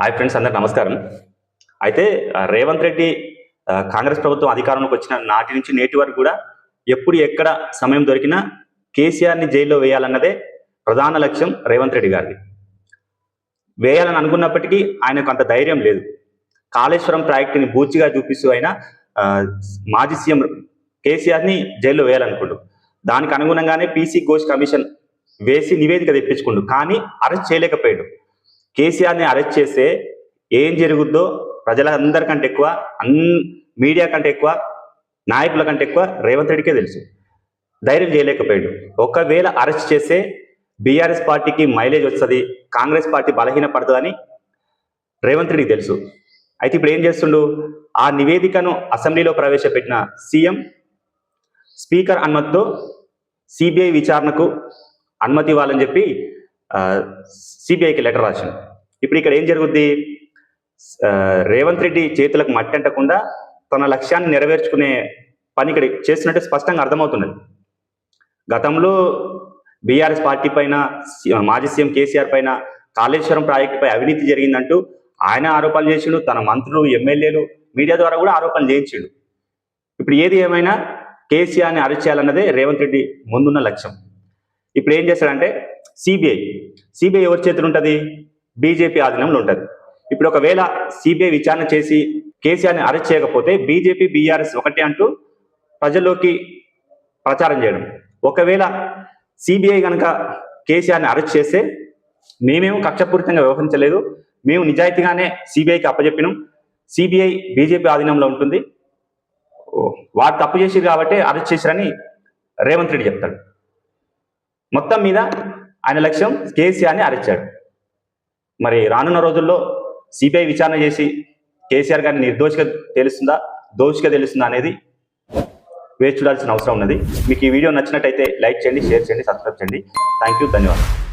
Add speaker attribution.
Speaker 1: Hi friends అందరికి నమస్కారం. అయితే రేవంత్ రెడ్డి కాంగ్రెస్ ప్రభుత్వం అధికారంలోకి వచ్చిన నాటి నుంచి నేటి వరకు కూడా ఎప్పుడు ఎక్కడ సమయం దొరికినా కేసీఆర్ని జైల్లో వేయాలన్నదే ప్రధాన లక్ష్యం రేవంత్ రెడ్డి గారిది. వేయాలని అనుకున్నప్పటికీ ఆయనకు అంత ధైర్యం లేదు. కాళేశ్వరం ప్రాజెక్టుని బూచిగా చూపిస్తూ ఆయన మాజీ సీఎం కేసీఆర్ని జైల్లో వేయాలనుకుంటు దానికి అనుగుణంగానే పీసీ ఘోష్ కమిషన్ వేసి నివేదిక తెప్పించుకుండు. కానీ అరెస్ట్ చేయలేకపోయాడు. కేసీఆర్ని అరెస్ట్ చేస్తే ఏం జరుగుద్దో ప్రజలందరికంటే ఎక్కువ అన్ మీడియా కంటే ఎక్కువ నాయకుల కంటే ఎక్కువ రేవంత్ రెడ్డికే తెలుసు. ధైర్యం చేయలేకపోయాడు. ఒకవేళ అరెస్ట్ చేస్తే బీఆర్ఎస్ పార్టీకి మైలేజ్ వస్తుంది కాంగ్రెస్ పార్టీ బలహీన పడుతుందని రేవంత్ రెడ్డికి తెలుసు. అయితే ఇప్పుడు ఏం చేస్తుండు? ఆ నివేదికను అసెంబ్లీలో ప్రవేశపెట్టిన సీఎం స్పీకర్ అనుమతితో సిబిఐ విచారణకు అనుమతి ఇవ్వాలని చెప్పి సిబిఐకి లెటర్ రాసిండు. ఇప్పుడు ఇక్కడ ఏం జరుగుద్ది? రేవంత్ రెడ్డి చేతులకు మట్టి అంటకుండా తన లక్ష్యాన్ని నెరవేర్చుకునే పని ఇక్కడ చేస్తున్నట్టు స్పష్టంగా అర్థమవుతున్నది. గతంలో బీఆర్ఎస్ పార్టీ పైన మాజీ సీఎం కేసీఆర్ పైన కాళేశ్వరం ప్రాజెక్టుపై అవినీతి జరిగిందంటూ ఆయన ఆరోపణలు చేసిండు తన మంత్రులు ఎమ్మెల్యేలు మీడియా ద్వారా కూడా ఆరోపణలు చేయించిండు. ఇప్పుడు ఏది ఏమైనా కేసీఆర్ని అరెస్ట్ చేయాలన్నదే రేవంత్ రెడ్డి ముందున్న లక్ష్యం. ఇప్పుడు ఏం చేస్తాడంటే సిబిఐ. సిబిఐ ఎవరి చేతులు ఉంటుంది? బీజేపీ ఆధీనంలో ఉంటుంది. ఇప్పుడు ఒకవేళ సిబిఐ విచారణ చేసి కేసీఆర్ని అరెస్ట్ చేయకపోతే బీజేపీ బీఆర్ఎస్ ఒకటే అంటూ ప్రజల్లోకి ప్రచారం చేయడం. ఒకవేళ సిబిఐ కనుక కేసీఆర్ని అరెస్ట్ చేస్తే మేమేమో కక్షపూరితంగా వ్యవహరించలేదు. మేము నిజాయితీగానే సిబిఐకి అప్పజెప్పినాం. సిబిఐ బీజేపీ ఆధీనంలో ఉంటుంది. వారు తప్పు చేసిరు కాబట్టి అరెస్ట్ చేశారని రేవంత్ రెడ్డి చెప్తాడు. మొత్తం మీద ఆయన లక్ష్యం కేసీఆర్ని అరెస్ట్ చేయడం. మరి రానున్న రోజుల్లో సిబిఐ విచారణ చేసి కేసీఆర్ గారిని నిర్దోషిగా తెలుస్తుందా? దోషిగా తెలుస్తుందా అనేది వేచి చూడాల్సిన అవసరం ఉన్నది. మీకు ఈ వీడియో నచ్చినట్టయితే లైక్ చేయండి షేర్ చేయండి సబ్స్క్రైబ్ చేయండి. థ్యాంక్ యూ ధన్యవాదాలు.